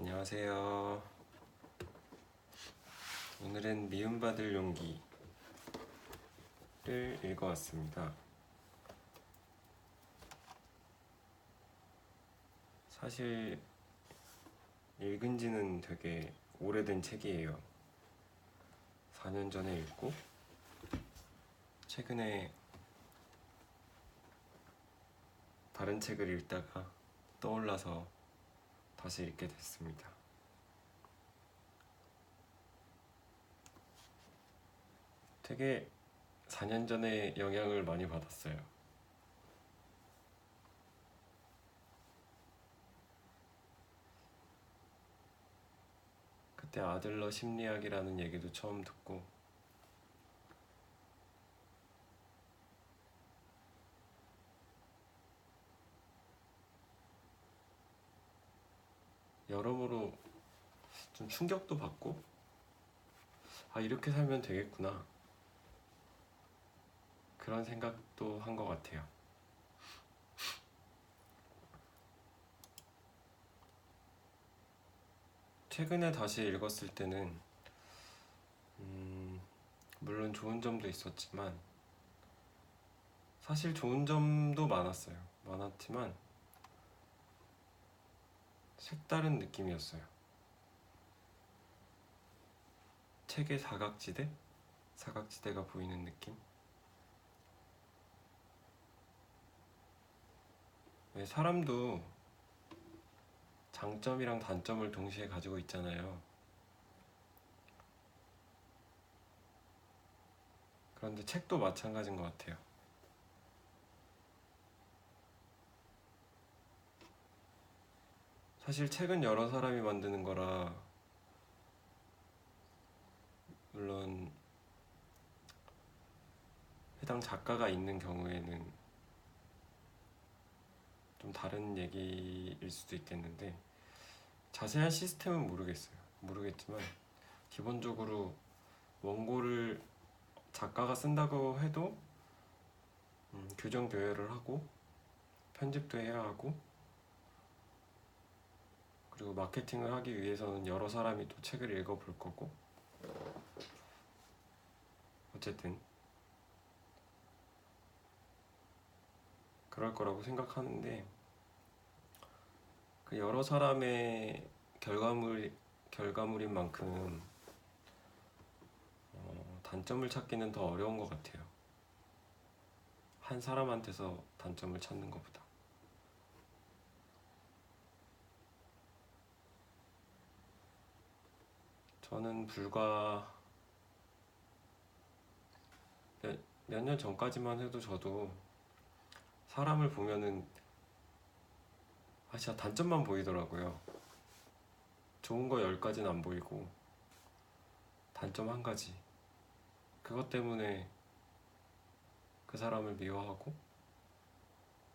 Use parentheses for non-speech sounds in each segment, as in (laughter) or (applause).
안녕하세요. 오늘은 미움받을 용기를 읽어왔습니다. 사실 읽은 지는 되게 오래된 책이에요. 4년 전에 읽고 최근에 다른 책을 읽다가 떠올라서 다시 읽게 됐습니다. 되게 4년 전에 영향을 많이 받았어요. 그때 아들러 심리학이라는 얘기도 처음 듣고 여러모로 좀 충격도 받고 아 이렇게 살면 되겠구나 그런 생각도 한 것 같아요. 최근에 다시 읽었을 때는 음, 물론 좋은 점도 있었지만 사실 좋은 점도 많았어요. 많았지만 색다른 느낌이었어요. 책의 사각지대? 사각지대가 보이는 느낌? 왜 사람도 장점이랑 단점을 동시에 가지고 있잖아요. 그런데 책도 마찬가지인 것 같아요. 사실 책은 여러 사람이 만드는 거라 물론 해당 작가가 있는 경우에는 좀 다른 얘기일 수도 있겠는데 자세한 시스템은 모르겠어요. 모르겠지만 기본적으로 원고를 작가가 쓴다고 해도 음, 교정 대회를 하고 편집도 해야 하고 그리고 마케팅을 하기 위해서는 여러 사람이 또 책을 읽어볼 거고 어쨌든 그럴 거라고 생각하는데 그 여러 사람의 결과물 결과물인 만큼 어, 단점을 찾기는 더 어려운 것 같아요. 한 사람한테서 단점을 찾는 것보다. 저는 불과 몇 년 전까지만 해도 저도 사람을 보면은 아 진짜 단점만 보이더라고요. 좋은 거 열 가지는 안 보이고 단점 한 가지. 그것 때문에 그 사람을 미워하고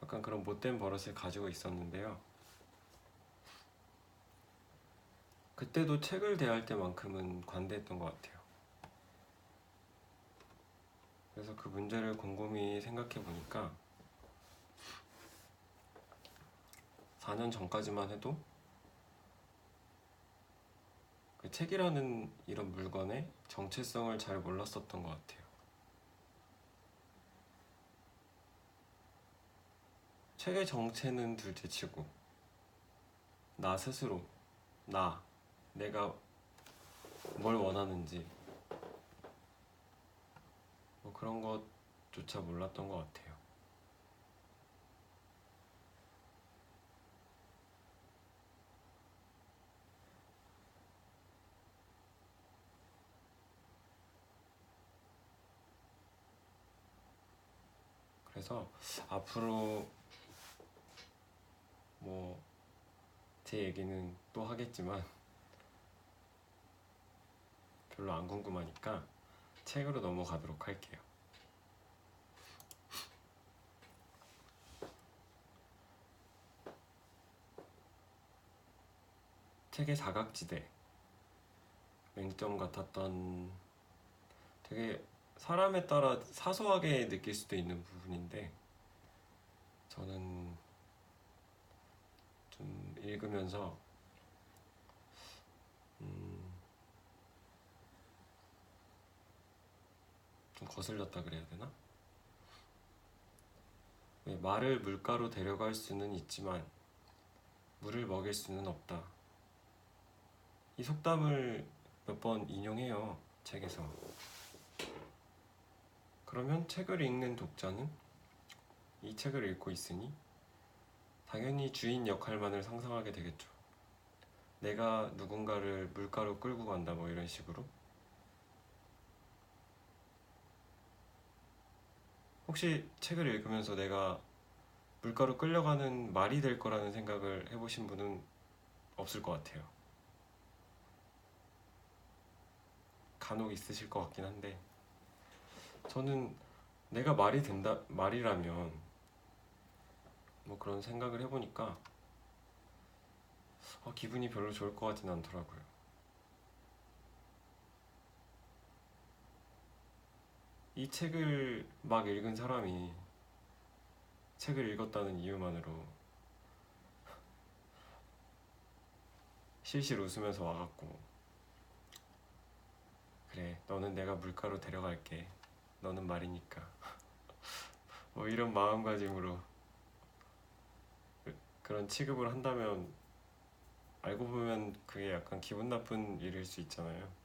약간 그런 못된 버릇을 가지고 있었는데요. 그때도 책을 대할 때만큼은 관대했던 것 같아요. 그래서 그 문제를 곰곰이 생각해 보니까 4년 전까지만 해도 그 책이라는 이런 물건의 정체성을 잘 몰랐었던 것 같아요. 책의 정체는 둘째치고 나 스스로 나 내가 뭘 원하는지 뭐 그런 것조차 몰랐던 것 같아요. 그래서 앞으로 뭐 제 얘기는 또 하겠지만 별로 안 궁금하니까 책으로 넘어가도록 할게요. 책의 사각지대 맹점 같았던 되게 사람에 따라 사소하게 느낄 수도 있는 부분인데 저는 좀 읽으면서 좀 거슬렸다 그래야 되나? 왜 말을 물가로 데려갈 수는 있지만 물을 먹일 수는 없다. 이 속담을 몇 번 인용해요 책에서. 그러면 책을 읽는 독자는 이 책을 읽고 있으니 당연히 주인 역할만을 상상하게 되겠죠. 내가 누군가를 물가로 끌고 간다 뭐 이런 식으로. 혹시 책을 읽으면서 내가 물가로 끌려가는 말이 될 거라는 생각을 해보신 분은 없을 것 같아요. 간혹 있으실 것 같긴 한데 저는 내가 말이 된다 말이라면 뭐 그런 생각을 해보니까 어, 기분이 별로 좋을 것 같진 않더라고요. 이 책을 막 읽은 사람이 책을 읽었다는 이유만으로 실실 웃으면서 와갖고 그래 너는 내가 물가로 데려갈게 너는 말이니까 (laughs) 뭐 이런 마음가짐으로 그- 그런 취급을 한다면 알고 보면 그게 약간 기분 나쁜 일일 수 있잖아요.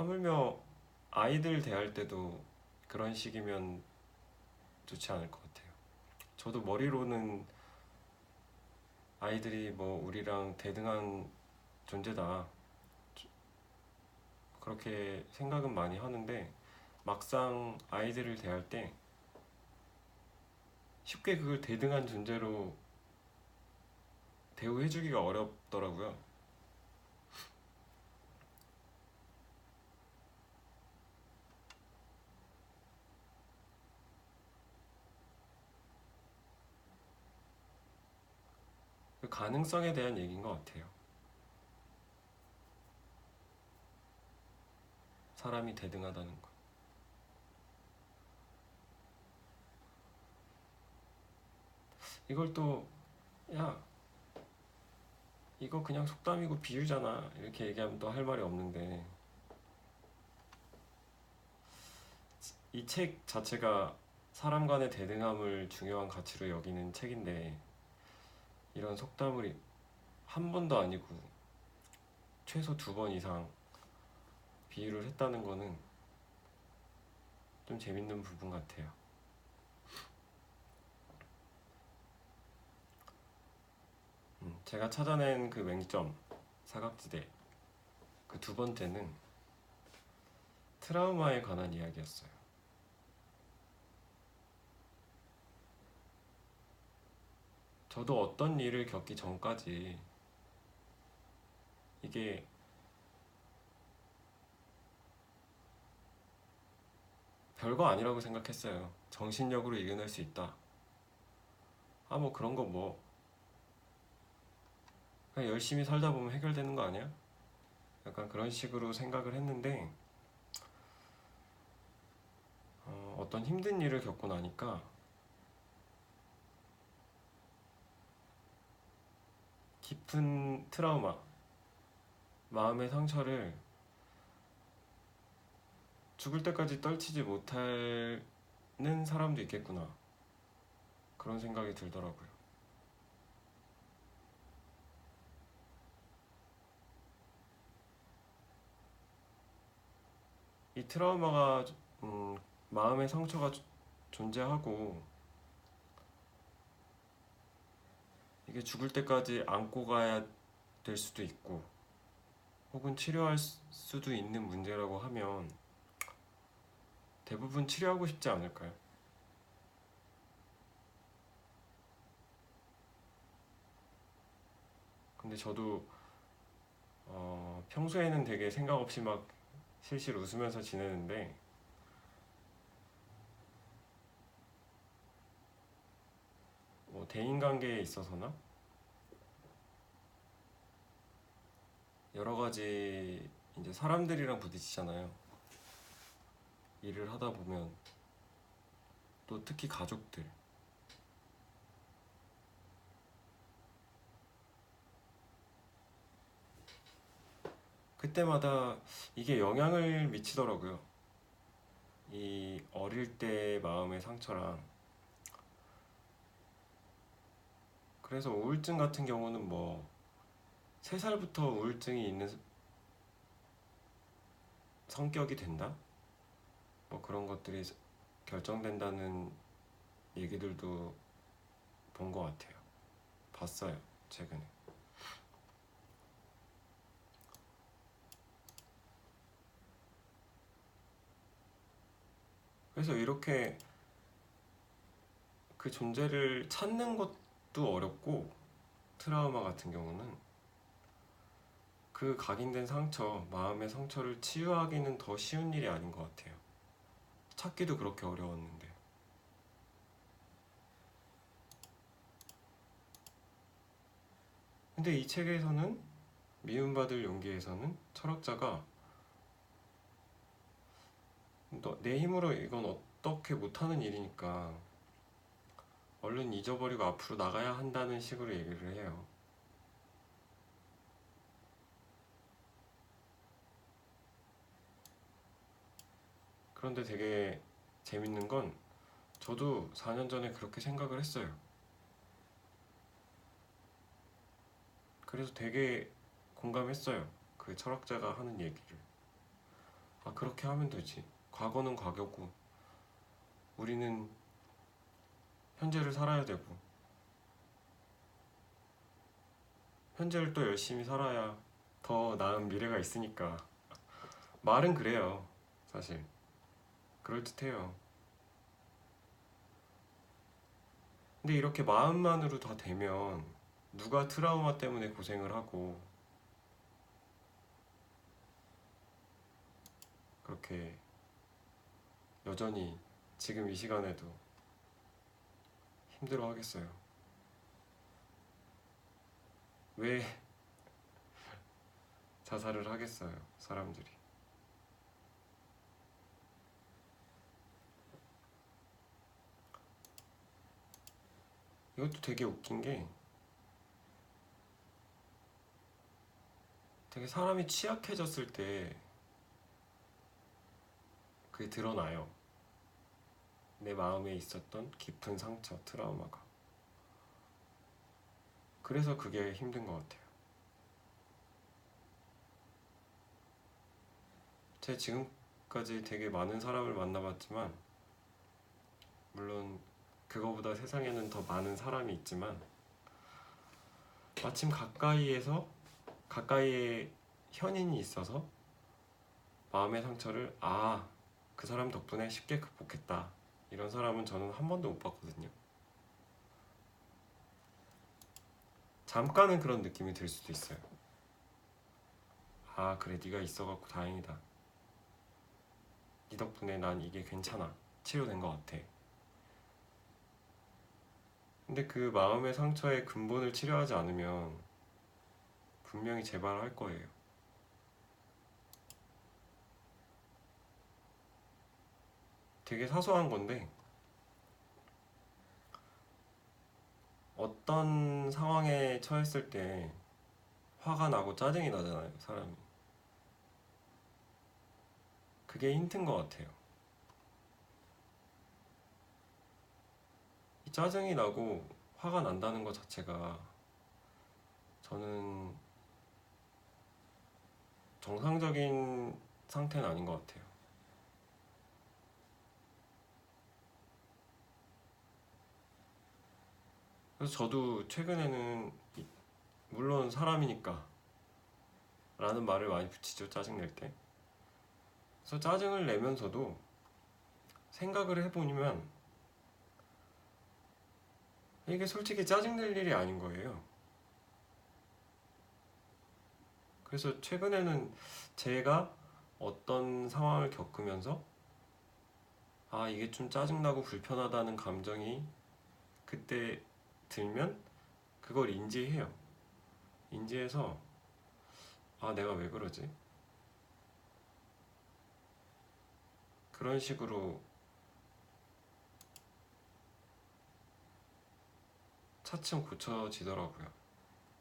하물며 아이들 대할 때도 그런 식이면 좋지 않을 것 같아요. 저도 머리로는 아이들이 뭐 우리랑 대등한 존재다. 그렇게 생각은 많이 하는데 막상 아이들을 대할 때 쉽게 그걸 대등한 존재로 대우해주기가 어렵더라고요. 가능성에 대한 얘기인 것 같아요. 사람이 대등하다는 거. 이걸 또, 야, 이거 그냥 속담이고 비유잖아. 이렇게 얘기하면 또 할 말이 없는데. 이 책 자체가 사람 간의 대등함을 중요한 가치로 여기는 책인데, 이런 속담을 한 번도 아니고 최소 두 번 이상 비유를 했다는 거는 좀 재밌는 부분 같아요. 음, 제가 찾아낸 그 맹점 사각지대 그 두 번째는 트라우마에 관한 이야기였어요. 저도 어떤 일을 겪기 전까지 이게 별거 아니라고 생각했어요. 정신력으로 이겨낼 수 있다. 아, 뭐 그런 거 뭐. 그냥 열심히 살다 보면 해결되는 거 아니야? 약간 그런 식으로 생각을 했는데, 어, 어떤 힘든 일을 겪고 나니까 깊은 트라우마, 마음의 상처를 죽을 때까지 떨치지 못하는 사람도 있겠구나. 그런 생각이 들더라고요. 이 트라우마가 음, 마음의 상처가 조- 존재하고 이게 죽을 때까지 안고 가야 될 수도 있고 혹은 치료할 수- 수도 있는 문제라고 하면 대부분 치료하고 싶지 않을까요? 근데 저도 어, 평소에는 되게 생각 없이 막 실실 웃으면서 지내는데 뭐 대인관계에 있어서나 여러 가지 이제 사람들이랑 부딪히잖아요. 일을 하다 보면 또 특히 가족들 그때마다 이게 영향을 미치더라고요. 이 어릴 때 마음의 상처랑 그래서 우울증 같은 경우는 뭐 3살부터 우울증이 있는 성격이 된다? 뭐 그런 것들이 결정된다는 얘기들도 본 것 같아요. 봤어요, 최근에. 그래서 이렇게 그 존재를 찾는 것 도 어렵고 트라우마 같은 경우는 그 각인된 상처, 마음의 상처를 치유하기는 더 쉬운 일이 아닌 것 같아요. 찾기도 그렇게 어려웠는데. 근데 이 책에서는 미움받을 용기에서는 철학자가 너, 내 힘으로 이건 어떻게 못하는 일이니까 얼른 잊어버리고 앞으로 나가야 한다는 식으로 얘기를 해요. 그런데 되게 재밌는 건 저도 4년 전에 그렇게 생각을 했어요. 그래서 되게 공감했어요. 그 철학자가 하는 얘기를. 아, 그렇게 하면 되지. 과거는 과거고, 우리는 현재를 살아야 되고, 현재를 또 열심히 살아야 더 나은 미래가 있으니까. 말은 그래요, 사실. 그럴듯해요. 근데 이렇게 마음만으로 다 되면 누가 트라우마 때문에 고생을 하고 그렇게 여전히 지금 이 시간에도 힘들어 하겠어요. 왜 자살을 하겠어요, 사람들이. 이것도 되게 웃긴 게 되게 사람이 취약해졌을 때 그게 드러나요. 내 마음에 있었던 깊은 상처, 트라우마가. 그래서 그게 힘든 것 같아요. 제 지금까지 되게 많은 사람을 만나봤지만, 물론 그거보다 세상에는 더 많은 사람이 있지만, 마침 가까이에서 가까이에 현인이 있어서 마음의 상처를 아, 그 사람 덕분에 쉽게 극복했다. 이런 사람은 저는 한 번도 못 봤거든요. 잠깐은 그런 느낌이 들 수도 있어요. 아, 그래, 네가 있어갖고 다행이다. 네 덕분에 난 이게 괜찮아. 치료된 것 같아. 근데 그 마음의 상처의 근본을 치료하지 않으면 분명히 재발할 거예요. 되게 사소한 건데 어떤 상황에 처했을 때 화가 나고 짜증이 나잖아요, 사람이. 그게 힌트인 것 같아요. 이 짜증이 나고 화가 난다는 것 자체가 저는 정상적인 상태는 아닌 것 같아요. 그래서 저도 최근에는 이- 물론 사람이니까 라는 말을 많이 붙이죠 짜증 낼 때. 그래서 짜증을 내면서도 생각을 해보면 이게 솔직히 짜증 낼 일이 아닌 거예요. 그래서 최근에는 제가 어떤 상황을 겪으면서 아, 이게 좀 짜증나고 불편하다는 감정이 그때 들면 그걸 인지해요. 인지해서 아 내가 왜 그러지? 그런 식으로 차츰 고쳐지더라고요.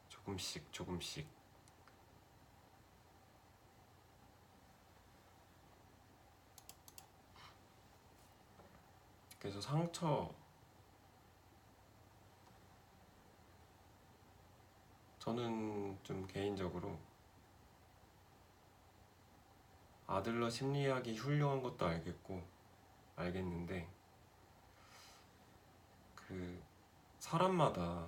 조금씩 조금씩. 그래서 상처 저는 좀 개인적으로 아들러 심리학이 훌륭한 것도 알겠고 알겠는데 그 사람마다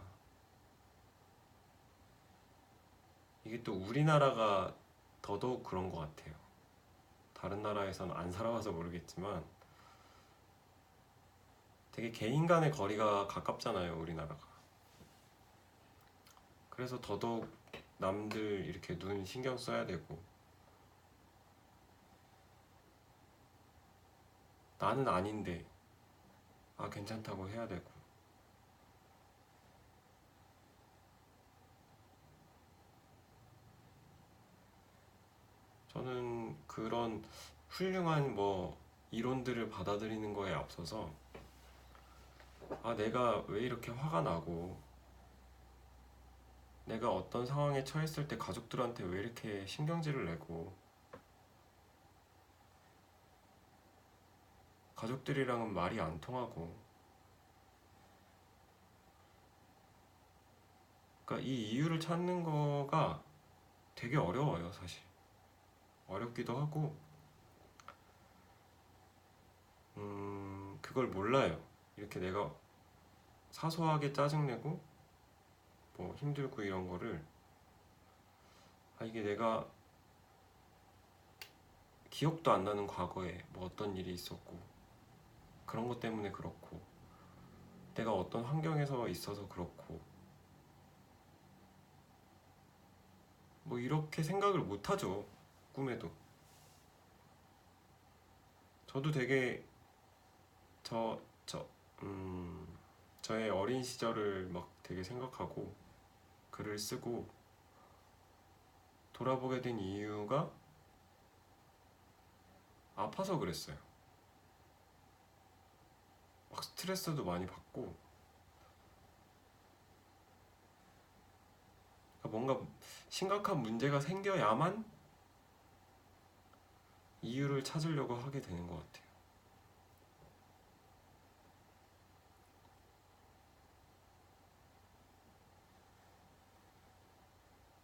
이게 또 우리나라가 더더욱 그런 것 같아요. 다른 나라에서는 안 살아봐서 모르겠지만 되게 개인 간의 거리가 가깝잖아요, 우리나라가. 그래서 더더욱 남들 이렇게 눈 신경 써야 되고. 나는 아닌데. 아 괜찮다고 해야 되고. 저는 그런 훌륭한 뭐 이론들을 받아들이는 거에 앞서서 아 내가 왜 이렇게 화가 나고 내가 어떤 상황에 처했을 때 가족들한테 왜 이렇게 신경질을 내고 가족들이랑은 말이 안 통하고. 그러니까 이 이유를 찾는 거가 되게 어려워요 사실. 어렵기도 하고. 음 그걸 몰라요. 이렇게 내가 사소하게 짜증내고 뭐 힘들고 이런 거를 아 이게 내가 기억도 안 나는 과거에 뭐 어떤 일이 있었고 그런 것 때문에 그렇고 내가 어떤 환경에서 있어서 그렇고 뭐 이렇게 생각을 못 하죠 꿈에도. 저도 되게 저 저 음 저의 어린 시절을 막 되게 생각하고 글을 쓰고 돌아보게 된 이유가 아파서 그랬어요. 막 스트레스도 많이 받고 그러니까 뭔가 심각한 문제가 생겨야만 이유를 찾으려고 하게 되는 것 같아요.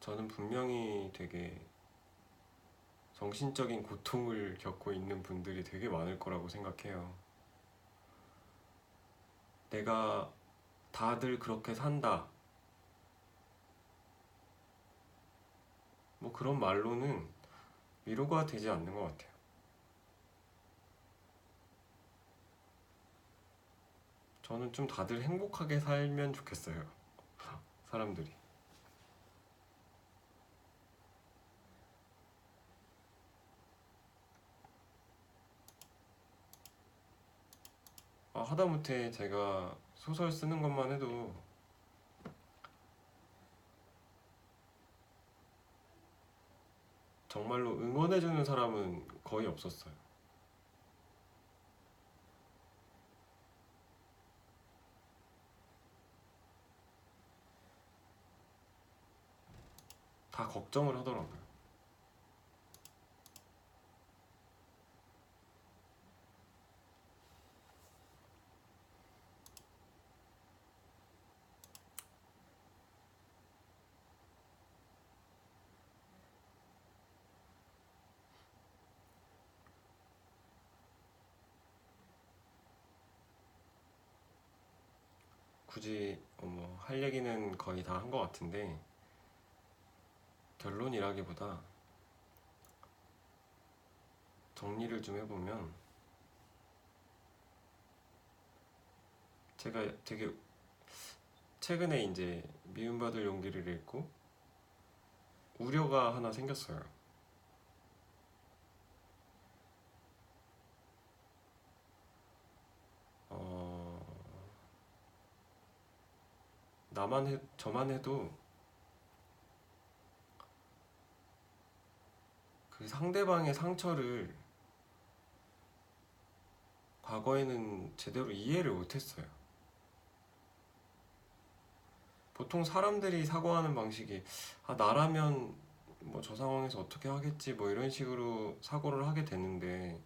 저는 분명히 되게 정신적인 고통을 겪고 있는 분들이 되게 많을 거라고 생각해요. 내가 다들 그렇게 산다. 뭐 그런 말로는 위로가 되지 않는 것 같아요. 저는 좀 다들 행복하게 살면 좋겠어요. (laughs) 사람들이. 아, 하다못해 제가 소설 쓰는 것만 해도 정말로 응원해주는 사람은 거의 없었어요. 다 걱정을 하더라고요. 굳이 뭐 할 얘기는 거의 다 한 것 같은데 결론이라기보다 정리를 좀 해보면 제가 되게 최근에 이제 미움받을 용기를 잃고 우려가 하나 생겼어요. 나만 해, 저만 해도 그 상대방의 상처를 과거에는 제대로 이해를 못했어요. 보통 사람들이 사고하는 방식이 아 나라면 뭐 저 상황에서 어떻게 하겠지 뭐 이런 식으로 사고를 하게 되는데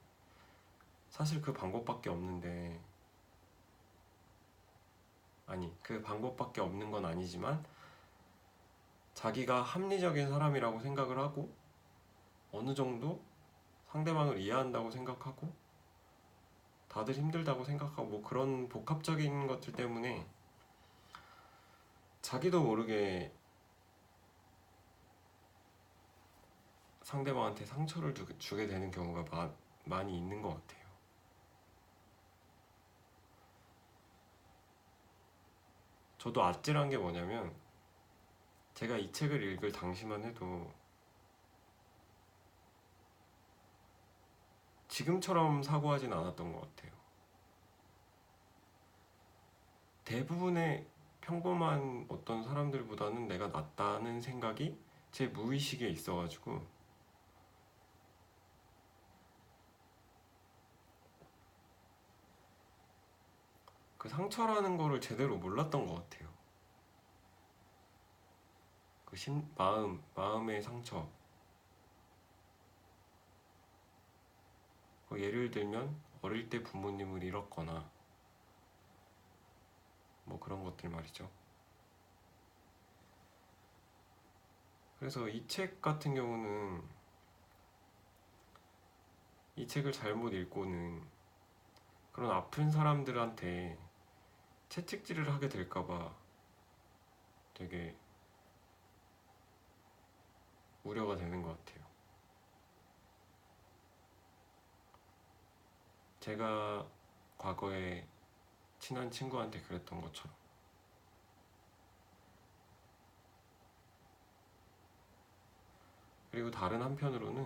사실 그 방법밖에 없는데 아니 그 방법밖에 없는 건 아니지만 자기가 합리적인 사람이라고 생각을 하고 어느 정도 상대방을 이해한다고 생각하고 다들 힘들다고 생각하고 뭐 그런 복합적인 것들 때문에 자기도 모르게 상대방한테 상처를 주- 주게 되는 경우가 마- 많이 있는 것 같아요. 저도 아찔한 게 뭐냐면 제가 이 책을 읽을 당시만 해도 지금처럼 사고하진 않았던 것 같아요. 대부분의 평범한 어떤 사람들보다는 내가 낫다는 생각이 제 무의식에 있어가지고 그 상처라는 거를 제대로 몰랐던 것 같아요. 그 심, 마음, 마음의 상처. 뭐 예를 들면 어릴 때 부모님을 잃었거나 뭐 그런 것들 말이죠. 그래서 이 책 같은 경우는 이 책을 잘못 읽고는 그런 아픈 사람들한테 채찍질을 하게 될까봐 되게 우려가 되는 것 같아요. 제가 과거에 친한 친구한테 그랬던 것처럼. 그리고 다른 한편으로는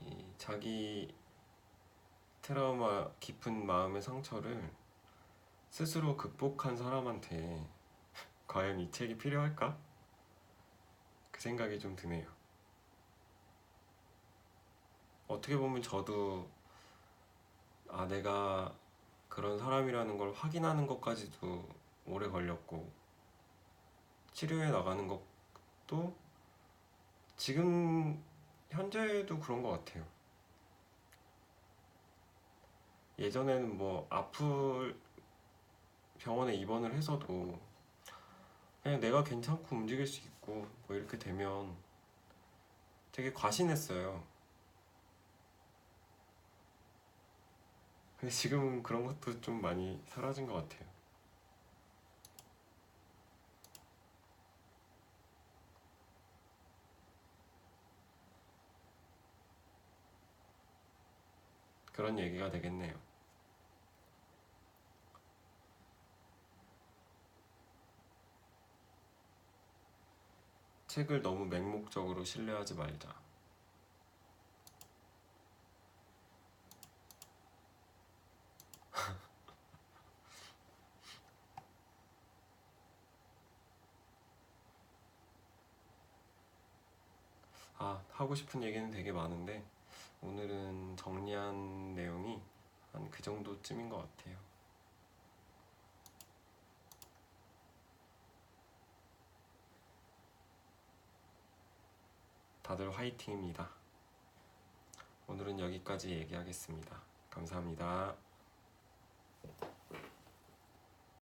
이 자기 트라우마 깊은 마음의 상처를 스스로 극복한 사람한테 (laughs) 과연 이 책이 필요할까? 그 생각이 좀 드네요. 어떻게 보면 저도 아 내가 그런 사람이라는 걸 확인하는 것까지도 오래 걸렸고 치료해 나가는 것도 지금 현재도 그런 것 같아요. 예전에는 뭐 아플 병원에 입원을 해서도 그냥 내가 괜찮고 움직일 수 있고 뭐 이렇게 되면 되게 과신했어요. 근데 지금은 그런 것도 좀 많이 사라진 것 같아요. 그런 얘기가 되겠네요. 책을 너무 맹목적으로 신뢰하지 말자. (laughs) 아, 하고 싶은 얘기는 되게 많은데 오늘은 정리한 내용이 한 그 정도쯤인 것 같아요. 다들 화이팅입니다. 오늘은 여기까지 얘기하겠습니다. 감사합니다.